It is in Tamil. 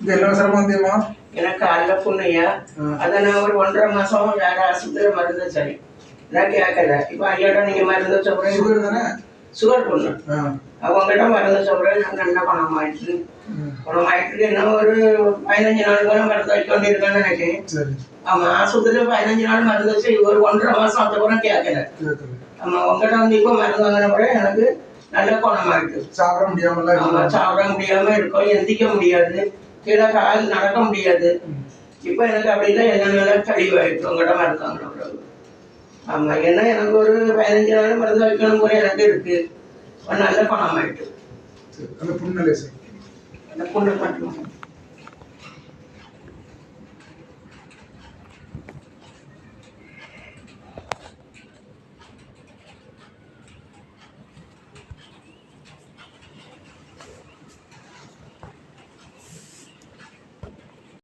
இந்த எல்லா சிரமம் வந்தியம்மா எனக்கு அல்ல புண்ணையா? அதை நான் ஒரு ஒன்றரை மாசம் வேற ஆஸ்பத்திரி மருந்து சரி. நான் கேட்கல இப்போ ஐயாட்ட நீங்க மருந்து சொல்றேன் சுகர் தானே? சுகர் பொண்ணு. அவங்ககிட்ட மருந்து சொல்றேன். நான் நல்ல குணமாயிட்டு ம். குணமாயிட்டு இன்னும் ஒரு பதினஞ்சு நாள் கூட மருந்து வைக்க வேண்டியிருக்கேன்னு நினைக்கிறேன். சரி. ஆமா ஆஸ்பத்திரியில் பதினஞ்சு நாள் மருந்து வச்சு ஒரு ஒன்றரை மாசம் அதுக்கப்புறம் கேட்கல ஆமா உங்ககிட்ட வந்து இப்போ மருந்து வாங்கின கூட எனக்கு நல்ல குணமாயிட்டு சாப்பிட முடியாமல ஆமா சாப்பிட முடியாம இருக்கும் எந்திக்க முடியாது. கீழே கால் நடக்க முடியாது. இப்போ எனக்கு அப்படிலாம் என்ன நல்லா தெளிவாயிட்டு உங்கள்கிட்ட மருந்தாங்க பிறகு ஆமா ஏன்னா எனக்கு ஒரு பதினஞ்சு நாள் மருந்து வைக்கணும் கூட எனக்கு இருக்கு. நல்ல குணமாயிட்டு. அந்த புண்ணு மட்டும்.